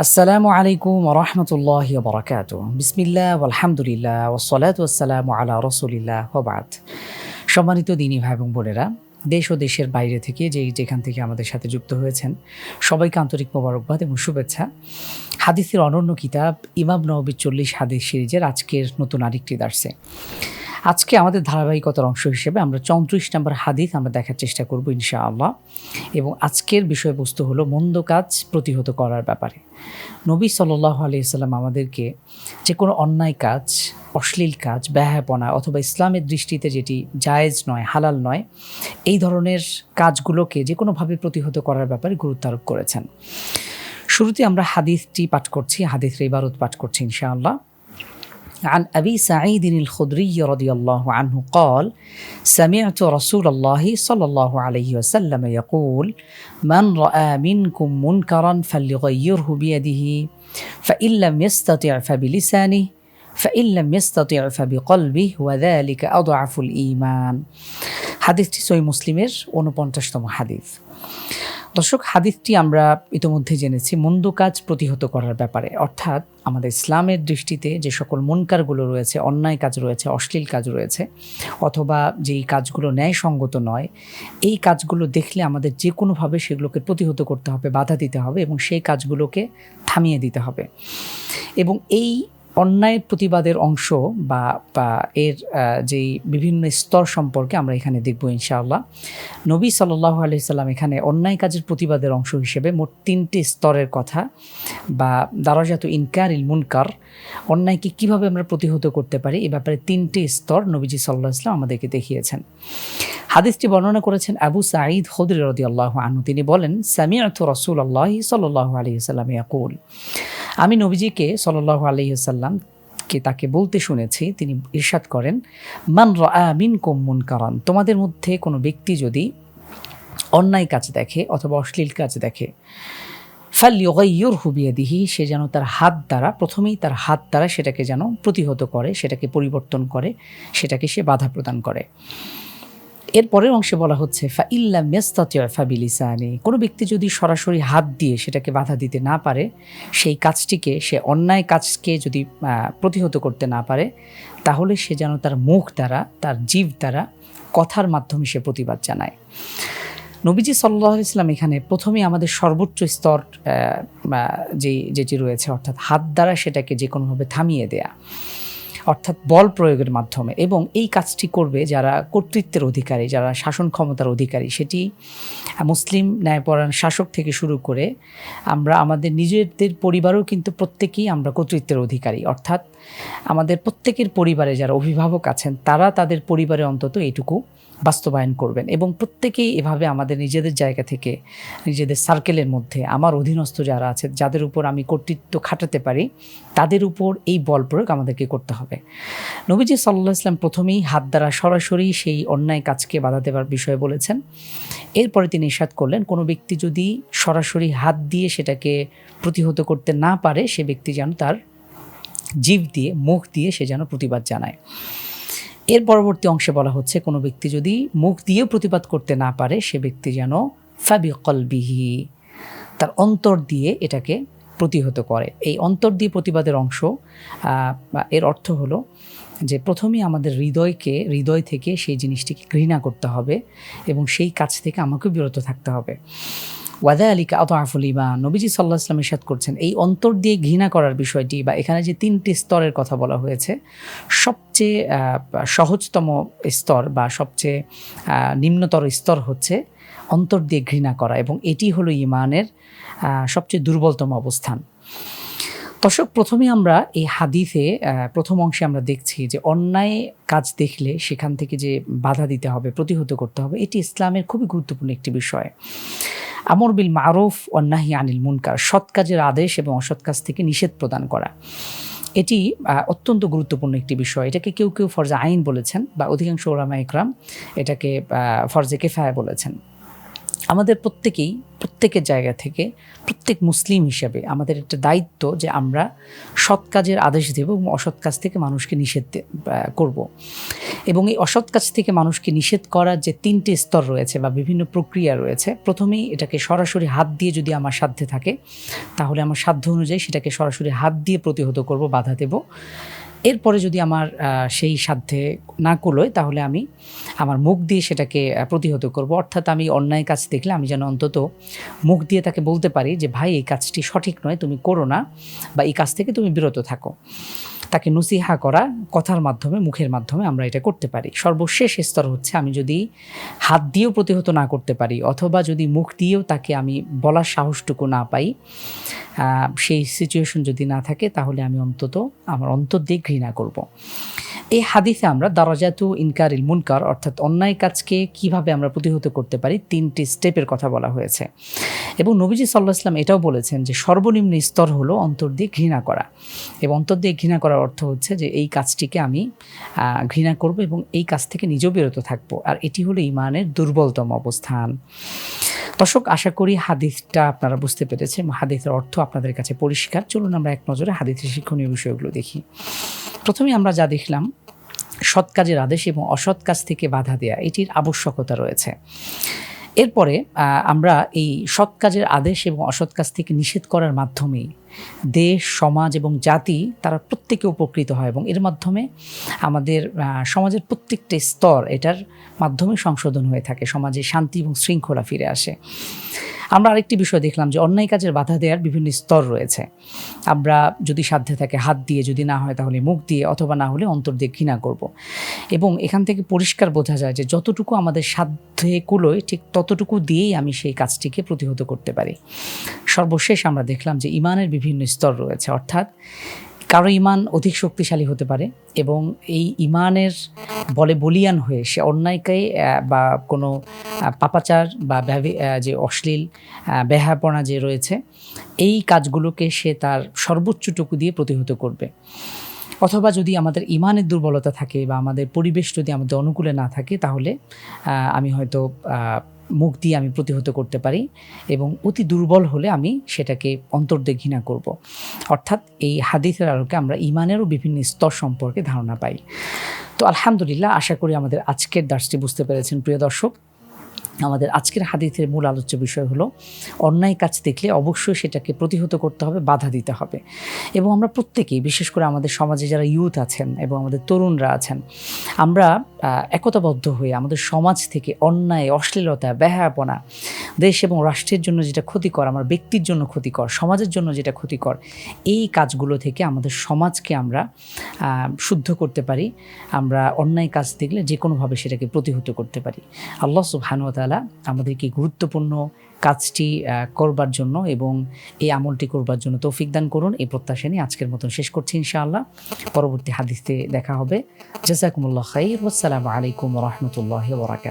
আসসালামু আলাইকুম রহমতুল্লাহ বরকাত বিসমিল্লাহ আলহামদুলিল্লাহ ওসলাত ওসালাম আলা রসুলিল্লাহ হবাত সম্মানিত দিনী ভাই এবং বোনেরা, দেশ ও দেশের বাইরে থেকে যেই যেখান থেকে আমাদের সাথে যুক্ত হয়েছেন, সবাইকে আন্তরিক মোবারকবাদ এবং শুভেচ্ছা। হাদিসের অনন্য কিতাব ইমাম নবী চল্লিশ হাদিস সিরিজের আজকের নতুন আরেকটি দার্সে। আজকে আমাদের ধারাবাহিকতার অংশ হিসেবে আমরা চৌত্রিশ নম্বর হাদিস আমরা দেখার চেষ্টা করব ইনশাআল্লাহ। এবং আজকের বিষয়বস্তু হলো মন্দ কাজ প্রতিহত করার ব্যাপারে। নবী সাল্লাহ আলিয়াল্লাম আমাদেরকে যে কোনো অন্যায় কাজ, অশ্লীল কাজ ব্যাহাপনা অথবা ইসলামের দৃষ্টিতে যেটি জায়েজ নয়, হালাল নয়, এই ধরনের কাজগুলোকে যে কোনোভাবে প্রতিহত করার ব্যাপারে গুরুত্ব আরোপ করেছেন। শুরুতে আমরা হাদিসটি পাঠ করছি, হাদিসের ইবারত পাঠ করছি ইনশাআল্লাহ। عن أبي سعيد الخدري رضي الله عنه قال سمعت رسول الله صلى الله عليه وسلم يقول من رأى منكم منكرا فليغيره بيده فإن لم يستطع فبلسانه فإن لم يستطع فبقلبه وذلك أضعف الإيمان হাদিসটি সই মুসলিমের উনপঞ্চাশতম হাদিস দর্শক, হাদিসটি আমরা ইতোমধ্যে জেনেছি, মন্দ কাজ প্রতিহত করার ব্যাপারে। অর্থাৎ আমাদের ইসলামের দৃষ্টিতে যে সকল মনকারগুলো রয়েছে, অন্যায় কাজ রয়েছে, অশ্লীল কাজ রয়েছে, অথবা যেই কাজগুলো ন্যায়সঙ্গত নয়, এই কাজগুলো দেখলে আমাদের যে কোনোভাবে সেগুলোকে প্রতিহত করতে হবে, বাধা দিতে হবে এবং সেই কাজগুলোকে থামিয়ে দিতে হবে। এবং এই অন্যায়ের প্রতিবাদের অংশ বা বা এর যেই বিভিন্ন স্তর সম্পর্কে আমরা এখানে দেখব ইনশাআল্লাহ। নবী সাল্লাহ আলহিসাল্লাম এখানে অন্যায় কাজের প্রতিবাদের অংশ হিসেবে মোট তিনটি স্তরের কথা বা দারাজাত ইনকার ইল মুনকার, অন্যায়কে কীভাবে আমরা প্রতিহত করতে পারি, এ ব্যাপারে তিনটি স্তর নবীজি সাল্লাহ ইসলাম আমাদেরকে দেখিয়েছেন। হাদিসটি বর্ণনা করেছেন আবু সাঈদ হদর রদি আল্লাহ আনু তিনি বলেন সামিয়াত রসুল আল্লাহ সাল্লাহ আলহিসাল্লাম ইয়াকুল আমি নবীজিকে সাল্লাহ আলহিহাল্লাম কে তাকে বলতে শুনেছি, তিনি ইরশাদ করেন, মান মিন মুন কারণ তোমাদের মধ্যে কোনো ব্যক্তি যদি অন্যায় কাজ দেখে অথবা অশ্লীল কাজ দেখে ফাল্লিয়র হুবিয়ে দিহি সে যেন তার হাত দ্বারা, প্রথমেই তার হাত দ্বারা সেটাকে যেন প্রতিহত করে, সেটাকে পরিবর্তন করে, সেটাকে সে বাধা প্রদান করে। এর পরের অংশে বলা হচ্ছে ফা ইল্লা ফাবিলিসানি। কোনো ব্যক্তি যদি সরাসরি হাত দিয়ে সেটাকে বাধা দিতে না পারে, সেই কাজটিকে, সে অন্যায় কাজকে যদি প্রতিহত করতে না পারে, তাহলে সে যেন তার মুখ দ্বারা, তার জীব দ্বারা কথার মাধ্যমে সে প্রতিবাদ জানায়। নবীজি সাল্লাহ ইসলাম এখানে প্রথমে আমাদের সর্বোচ্চ স্তর যে যেটি রয়েছে, অর্থাৎ হাত দ্বারা সেটাকে যে কোনোভাবে থামিয়ে দেয়া। অর্থাৎ বল প্রয়োগের মাধ্যমে। এবং এই কাজটি করবে যারা কর্তৃত্বের অধিকারী, যারা শাসন ক্ষমতার অধিকারী, সেটি মুসলিম ন্যায়পরায়ণ শাসক থেকে শুরু করে আমরা আমাদের নিজেদের পরিবারও কিন্তু প্রত্যেকেই আমরা কর্তৃত্বের অধিকারী। অর্থাৎ আমাদের প্রত্যেকের পরিবারে যারা অভিভাবক আছেন, তারা তাদের পরিবারে অন্তত এইটুকু বাস্তবায়ন করবেন এবং প্রত্যেকেই এভাবে আমাদের নিজেদের জায়গা থেকে, নিজেদের সার্কেলের মধ্যে, আমার অধীনস্থ যারা আছে, যাদের উপর আমি কর্তৃত্ব খাটাতে পারি, তাদের উপর এই বল প্রয়োগ আমাদেরকে করতে হবে। নবীজি সাল্লাহ ইসলাম প্রথমেই হাত দ্বারা সরাসরি সেই অন্যায় কাজকে বাধা দেওয়ার বিষয়ে বলেছেন। এরপরে তিনি ইস্বাদ করলেন, কোনো ব্যক্তি যদি সরাসরি হাত দিয়ে সেটাকে প্রতিহত করতে না পারে, সে ব্যক্তি যেন তার জীব দিয়ে, মুখ দিয়ে সে যেন প্রতিবাদ জানায়। এর পরবর্তী অংশে বলা হচ্ছে, কোনো ব্যক্তি যদি মুখ দিয়েও প্রতিবাদ করতে না পারে, সে ব্যক্তি যেন ফাবি কলবিহি তার অন্তর দিয়ে এটাকে প্রতিহত করে। এই অন্তর দিয়ে প্রতিবাদের অংশ এর অর্থ হলো যে প্রথমেই আমাদের হৃদয়কে, হৃদয় থেকে সেই জিনিসটিকে ঘৃণা করতে হবে এবং সেই কাজ থেকে আমাকেও বিরত থাকতে হবে। ওয়াদা আলীকা অত আফুল ইমান নবীজি সাল্লাহ ইসলাম ইসাদ করছেন, এই অন্তর দিয়ে ঘৃণা করার বিষয়টি বা এখানে যে তিনটি স্তরের কথা বলা হয়েছে, সবচেয়ে সহজতম স্তর বা সবচেয়ে নিম্নতর স্তর হচ্ছে অন্তর দিয়ে ঘৃণা করা এবং এটি হলো ইমানের সবচেয়ে দুর্বলতম অবস্থান। দর্শক, প্রথমে আমরা এই হাদিসে প্রথম অংশে আমরা দেখছি যে অন্যায় কাজ দেখলে সেখান থেকে যে বাধা দিতে হবে, প্রতিহত করতে হবে, এটি ইসলামের খুবই গুরুত্বপূর্ণ একটি বিষয়। আমর বিল মারুফ, অন্যাহি আনিল মুনকার, সৎ কাজের আদেশ এবং অসৎ কাজ থেকে নিষেধ প্রদান করা। এটি অত্যন্ত গুরুত্বপূর্ণ একটি বিষয়। এটাকে কেউ কেউ ফরজা আইন বলেছেন বা অধিকাংশ ওরামা ইকরাম এটাকে ফরজে কেফায় বলেছেন। আমাদের প্রত্যেকেই, প্রত্যেকের জায়গা থেকে, প্রত্যেক মুসলিম হিসাবে আমাদের একটা দায়িত্ব যে আমরা সৎ কাজের আদেশ দেব এবং অসৎ কাজ থেকে মানুষকে নিষেধ করব। এবং এই অসৎ কাজ থেকে মানুষকে নিষেধ করার যে তিনটে স্তর রয়েছে বা বিভিন্ন প্রক্রিয়া রয়েছে, প্রথমেই এটাকে সরাসরি হাত দিয়ে যদি আমার সাধ্যে থাকে, তাহলে আমার সাধ্য অনুযায়ী সেটাকে সরাসরি হাত দিয়ে প্রতিহত করব, বাধা দেব। এরপরে যদি আমার সেই সাধ্যে না কুলোয়, তাহলে আমি আমার মুখ দিয়ে সেটাকে প্রতিহত করব। অর্থাৎ আমি অন্যায় কাজ দেখলে আমি যেন অন্তত মুখ দিয়ে তাকে বলতে পারি যে, ভাই, এই কাজটি সঠিক নয়, তুমি করো না বা এই কাজ থেকে তুমি বিরত থাকো। তাকে নসিহা করা কথার মাধ্যমে, মুখের মাধ্যমে আমরা এটা করতে পারি সর্বশেষ স্তর হচ্ছে আমি যদি হাত দিয়েও প্রতিহত না করতে পারি, অথবা যদি মুখ দিয়েও তাকে আমি বলার সাহসটুকু না পাই সেই সিচুয়েশন যদি না থাকে, তাহলে আমি অন্তত আমার অন্তর দিয়ে ঘৃণা করব। এই হাদিসে আমরা দারাজাতু ইনকারিল মুনকার, অর্থাৎ অন্যায় কাজকে কীভাবে আমরা প্রতিহত করতে পারি, তিনটি স্টেপের কথা বলা হয়েছে। এবং নবীজি সাল্লাহ ইসলাম এটাও বলেছেন যে, সর্বনিম্ন স্তর হলো অন্তর দিয়ে ঘৃণা করা। এবং অন্তর দিয়ে ঘৃণা করার অর্থ হচ্ছে যে, এই কাজটিকে আমি ঘৃণা করব এবং এই কাজ থেকে নিজেও বিরত থাকব। আর এটি হলো ইমানের দুর্বলতম অবস্থান। দর্শক, আশা করি হাদিসটা আপনারা বুঝতে পেরেছেন হাদিসের অর্থ আপনাদের কাছে পরিষ্কার। চলুন আমরা এক নজরে হাদিসের শিক্ষণীয় বিষয়গুলো দেখি। প্রথমে আমরা যা দেখলাম সৎ কাজের আদেশ এবং অসৎ কাজ থেকে বাধা দেয়া, এটির আবশ্যকতা রয়েছে। এরপরে আমরা এই সৎ কাজের আদেশ এবং অসৎ কাজ থেকে নিষেধ করার মাধ্যমেই দেশ, সমাজ এবং জাতি তারা প্রত্যেকে উপকৃত হয় এবং এর মাধ্যমে আমাদের সমাজের প্রত্যেকটা স্তর এটার মাধ্যমে সংশোধন হয়ে থাকে, সমাজে শান্তি এবং শৃঙ্খলা ফিরে আসে। আমরা আরেকটি বিষয় দেখলাম যে অন্যায় কাজের বাধা দেওয়ার বিভিন্ন স্তর রয়েছে। আমরা যদি সাধ্যে থাকে হাত দিয়ে যদি না হয় তাহলে মুখ দিয়ে অথবা না হলে অন্তর দিয়ে ঘৃণা করব। এবং এখান থেকে পরিষ্কার বোঝা যায় যে যতটুকু আমাদের সাধ্যে কুলোয় ঠিক ততটুকু দিয়েই আমি সেই কাজটিকে প্রতিহত করতে পারি। সর্বশেষ আমরা দেখলাম যে ইমানের বিভিন্ন স্তর রয়েছে, অর্থাৎ কারও ইমান অধিক শক্তিশালী হতে পারে এবং এই ইমানের বলে বলিয়ান হয়ে সে অন্যায়কে বা কোনো পাপাচার বা যে অশ্লীল ব্যাহাপনা যে রয়েছে, এই কাজগুলোকে সে তার সর্বোচ্চটুকু দিয়ে প্রতিহত করবে। অথবা যদি আমাদের ইমানের দুর্বলতা থাকে বা আমাদের পরিবেশ যদি আমাদের অনুকূলে না থাকে, তাহলে আমি হয়তো মুখ দিয়ে আমি প্রতিহত করতে পারি এবং অতি দুর্বল হলে আমি সেটাকে অন্তর দিয়ে ঘৃণা করব। অর্থাৎ এই হাদিসের আলোকে আমরা ইমানেরও বিভিন্ন স্তর সম্পর্কে ধারণা পাই তো আলহামদুলিল্লাহ, আশা করি আমাদের আজকের দাসটি বুঝতে পেরেছেন, প্রিয় দর্শক আমাদের আজকের হাদিসের মূল আলোচ্য বিষয় হলো, অন্যায় কাজ দেখলে অবশ্যই সেটাকে প্রতিহত করতে হবে, বাধা দিতে হবে। এবং আমরা প্রত্যেকেই, বিশেষ করে আমাদের সমাজে যারা ইউথ আছেন এবং আমাদের তরুণরা আছেন, আমরা একতাবদ্ধ হয়ে আমাদের সমাজ থেকে অন্যায়, অশ্লীলতা ব্যাহাপনা দেশ এবং রাষ্ট্রের জন্য যেটা ক্ষতিকর, আমার ব্যক্তির জন্য ক্ষতিকর, সমাজের জন্য যেটা ক্ষতিকর, এই কাজগুলো থেকে আমাদের সমাজকে আমরা শুদ্ধ করতে পারি, আমরা অন্যায় কাজ দেখলে যে কোনোভাবে সেটাকে প্রতিহত করতে পারি। আল্লাহ সুবহানুতালা আমাদেরকে গুরুত্বপূর্ণ কাজটি করবার জন্য এবং এই আমলটি করবার জন্য তৌফিক দান করুন। এই প্রত্যাশা নিয়ে আজকের মতন শেষ করছি ইনশাআল্লাহ। পরবর্তী হাদিসতে দেখা হবে। জাজাকুমুল্লাহ খাই আসসালামু আলাইকুম রহমতুল্লাহ বরাকাত